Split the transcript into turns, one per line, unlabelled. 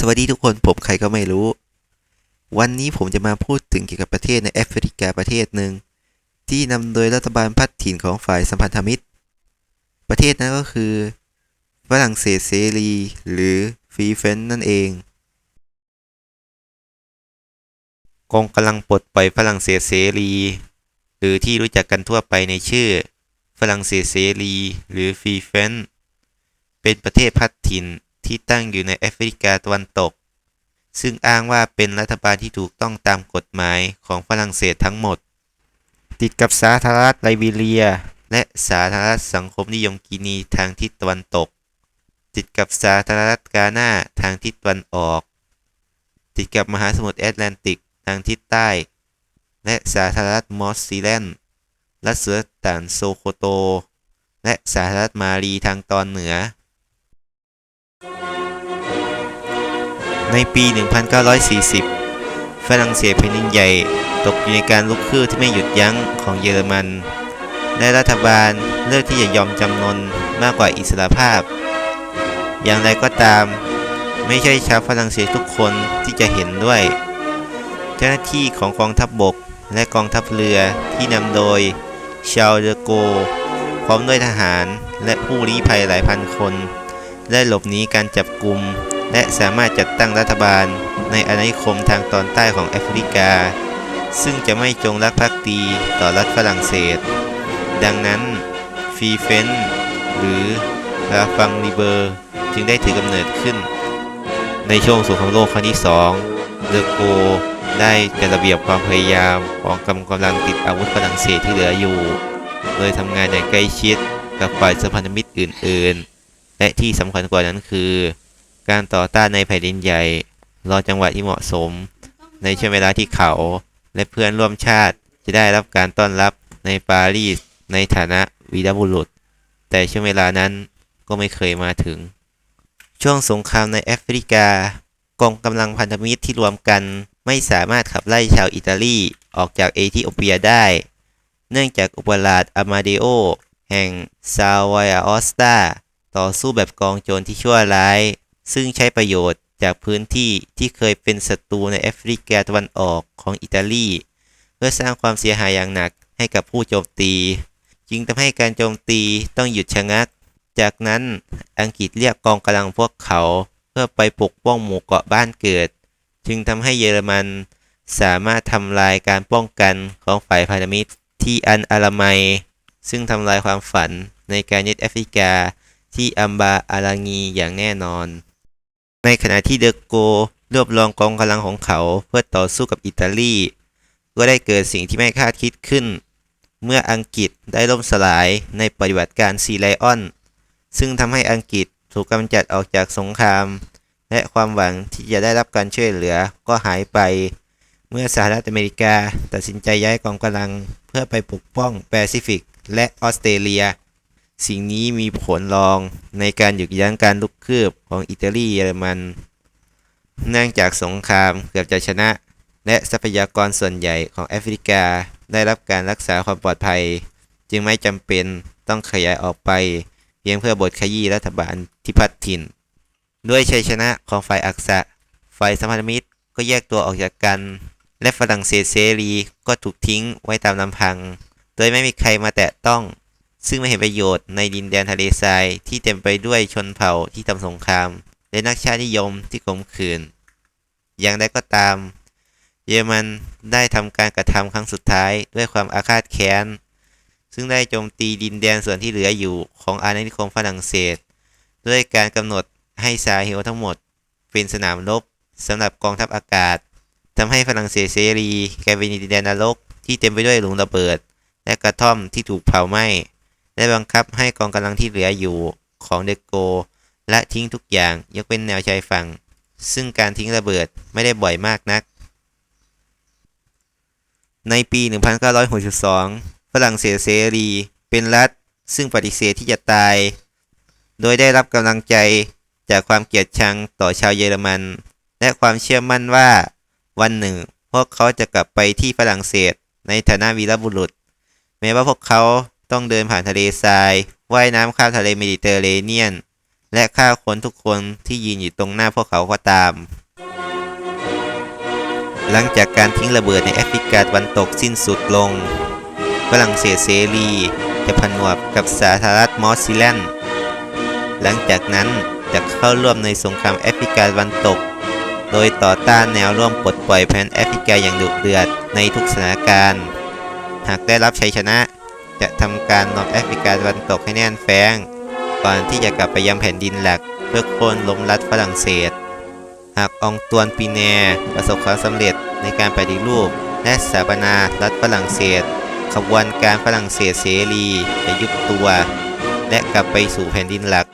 สวัสดีทุกคนผมใครก็ไม่รู้ วันนี้ผมจะมาพูดถึงเกี่ยวกับประเทศในแอฟริกาประเทศหนึ่งที่นำโดยรัฐบาลพัฒถิ่นของฝ่ายสัมพันธมิตร ประเทศนั้นก็คือฝรั่งเศสเสรีหรือฟรีเฟนนั่นเองกองกำลังปลดปล่อยฝรั่งเศสเสรี หรือที่รู้จักกันทั่วไปในชื่อ ฝรั่งเศสเสรี หรือฟรีเฟนเป็นประเทศพัฒถิ่น ที่ตั้งอยู่ในแอฟริกาตะวันตก ซึ่งอ้างว่าเป็นรัฐบาลที่ถูกต้องตามกฎหมายของฝรั่งเศสทั้งหมด ติดกับสาธารณรัฐไลบีเรีย และสาธารณรัฐสังคมนิยมกินีทางทิศตะวันตก ติดกับสาธารณรัฐกาหน้าทางทิศตะวันออก ติดกับมหาสมุทรแอตแลนติกทางทิศใต้ และสาธารณรัฐมอสซีแลนด์รัฐสุลต่านโซโคโต และสาธารณรัฐมาลีทางตอนเหนือ ในปี 1940 ฝรั่งเศสแผ่นดินใหญ่ตกอยู่ในการลุกคืบที่ไม่หยุดยั้งของเยอรมัน และรัฐบาลเลือกที่จะยอมจำนนมากกว่าอิสรภาพ อย่างไรก็ตาม ไม่ใช่ชาวฝรั่งเศสทุกคนที่จะเห็นด้วย เจ้าหน้าที่ของกองทัพบบกและกองทัพเรือที่นำโดยชาลเดอโก พร้อมด้วยทหารและผู้ลี้ภัยหลายพันคน ได้หลบหนีการจับกลุ่ม และสามารถจัดตั้งรัฐบาลในอาณานิคมทางตอนใต้ของแอฟริกา ซึ่งจะไม่จงรักภักดีต่อรัฐฝรั่งเศส ดังนั้นฟีเฟนหรือลาฟังลิเบอร์จึงได้ถือกำเนิดขึ้น ในช่วงสงครามโลกครั้งที่สองเดอโกได้จัดระเบียบความพยายามของกำกำลังติดอาวุธฝรั่งเศสที่เหลืออยู่ โดยทำงานอย่างใกล้ชิดกับฝ่ายสัมพันธมิตรอื่น ๆ และที่สำคัญกว่านั้นคือ การต่อต้านในแผ่นดินใหญ่ รอจังหวะที่เหมาะสม ในช่วงเวลาที่เขา และเพื่อนร่วมชาติจะได้รับการต้อนรับในปารีสในฐานะวีรบุรุษ แต่ช่วงเวลานั้นก็ไม่เคยมาถึง ช่วงสงครามในแอฟริกากองกำลังพันธมิตรที่รวมกันไม่สามารถขับไล่ชาวอิตาลีออกจากเอธิโอเปียได้ เนื่องจากอุปราชอามาเดโอแห่งซาวายาออสตาต่อสู้แบบกองโจรที่ชั่วร้าย ซึ่งใช้ประโยชน์จากพื้นที่ที่เคยเป็นศัตรูในแอฟริกาตะวันออกของอิตาลี เพื่อสร้างความเสียหายอย่างหนักให้กับผู้โจมตี จึงทำให้การโจมตีต้องหยุดชะงัก จากนั้นอังกฤษเรียกกองกำลังพวกเขา เพื่อไปปกป้องหมู่เกาะบ้านเกิด จึงทำให้เยอรมันสามารถทำลายการป้องกันของฝ่ายพันธมิตรที่อันอารามัย ซึ่งทำลายความฝันในการยึดแอฟริกาที่อัมบาอารางีอย่างแน่นอน ในขณะที่เดอโกรวบรวมกองกำลังของเขาเพื่อต่อสู้กับอิตาลี ก็ได้เกิดสิ่งที่ไม่คาดคิดขึ้น เมื่ออังกฤษได้ล่มสลายในปฏิบัติการซีไลออน ซึ่งทำให้อังกฤษถูกกำจัดออกจากสงคราม และความหวังที่จะได้รับการช่วยเหลือก็หายไป เมื่อสหรัฐอเมริกาตัดสินใจย้ายกองกำลังเพื่อไปปกป้องแปซิฟิกและออสเตรเลีย สิ่งนี้มีผลรองในการหยุดยั้งการลุกคืบของอิตาลีเยอรมันเนื่องจากสงครามเกือบจะชนะ และทรัพยากรส่วนใหญ่ของแอฟริกาได้รับการรักษาความปลอดภัย จึงไม่จำเป็นต้องขยายออกไป เพียงเพื่อบทขยี้รัฐบาลที่พัดถิ่น ด้วยชัยชนะของฝ่ายอักษะฝ่ายสมพันธมิตรก็แยกตัวออกจากกัน และฝรั่งเศสเสรีก็ถูกทิ้งไว้ตามลำพัง โดยไม่มีใครมาแตะต้อง ซึ่งไม่เห็นประโยชน์ในดินแดนทะเลทรายที่เต็มไปด้วยชนเผ่าที่ทำสงคราม และนักชาตินิยมที่ขมขืน อย่างไรก็ตาม เยอรมันได้ทำการกระทำครั้งสุดท้ายด้วยความอาฆาตแค้น ซึ่งได้โจมตีดินแดนส่วนที่เหลืออยู่ของอาณานิคมฝรั่งเศส ด้วยการกำหนดให้ซาเฮลทั้งหมด เป็นสนามรบสำหรับกองทัพอากาศทำให้ฝรั่งเศสเสรีกลายเป็นดินแดนนรกที่เต็มไปด้วยหลุมระเบิด และกระท่อมที่ถูกเผาไหม้ และบังคับให้กองกำลังที่เหลืออยู่ของเดโก และทิ้งทุกอย่างยกเว้นแนวชายฝั่ง ซึ่งการทิ้งระเบิดไม่ได้บ่อยมากนัก ในปี 1962 ฝรั่งเศสเสรีเป็นรัฐซึ่งปฏิเสธที่จะตาย โดยได้รับกำลังใจจากความเกลียดชังต่อชาวเยอรมัน และความเชื่อมั่นว่าวันหนึ่ง พวกเขาจะกลับไปที่ฝรั่งเศสในฐานะวีรบุรุษ แม้ว่าพวกเขา ต้องเดินผ่านทะเลทราย ว่ายน้ำข้ามทะเลเมดิเตอร์เรเนียน และฆ่าคนทุกคนที่ยืนอยู่ตรงหน้าพวกเขาก็ตาม หลังจากการทิ้งระเบิดในแอฟริกาตะวันตกสิ้นสุดลงฝรั่งเศสเสรีจะผนวกกับสาธารณรัฐมอสซิแลนด์หลังจากนั้นจะเข้าร่วมในสงครามแอฟริกาตะวันตก โดยต่อต้านแนวร่วมปลดปล่อยแผนแอฟริกาอย่างดุเดือดในทุกสถานการณ์ หากได้รับชัยชนะ จะทำการนอบแอฟริกาตะวันตกให้แน่นแฟ้ง ก่อนที่จะกลับไปยังแผ่นดินหลัก เพื่อโค่นล้มรัฐฝรั่งเศส หากองตวนปีแนประสบความสำเร็จในการปฏิรูป และสถาปนารัฐฝรั่งเศส ขบวนการฝรั่งเศสเสรีจะยุบตัว และกลับไปสู่แผ่นดินหลัก